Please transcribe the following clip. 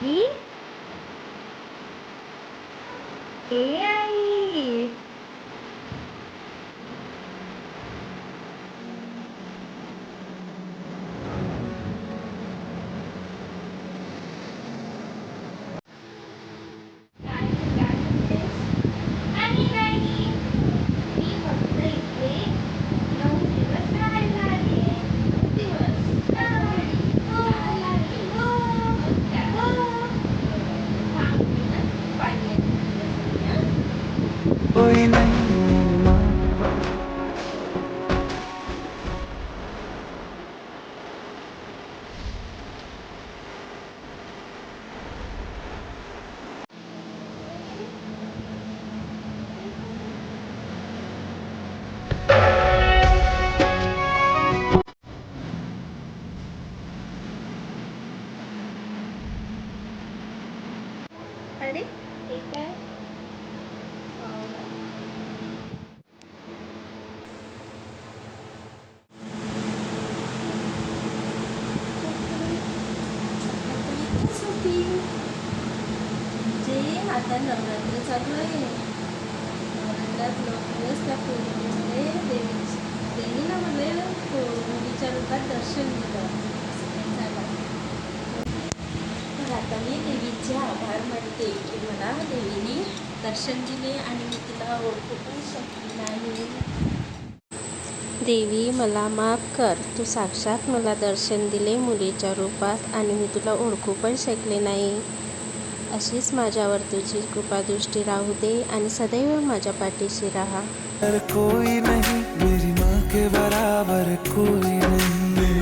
E A ôi nay mai Ready? Take care. आता नवरात्र चालू आहे. नवरात्रात नऊ दिवस त्या पूर्णीमध्ये देवी देवीला म्हणजे मुलीच्या हो, रूपात दर्शन दिलं असं झालं तर आता मी देवीचे आभार मानते की मला देवीने दर्शन दिले आणि मी तिला ओळखू पण शकली नाही. देवी मला माफ कर. तू साक्षात मला दर्शन दिले मुलीच्या रूपात आणि मी तुला ओळखू पण शकले नाही. अशीच माझ्यावर तुझी कृपादृष्टी राहू दे आणि सदैव माझ्या पाठीशी राहा. कोई नाही मेरी माँ के बराबर कोई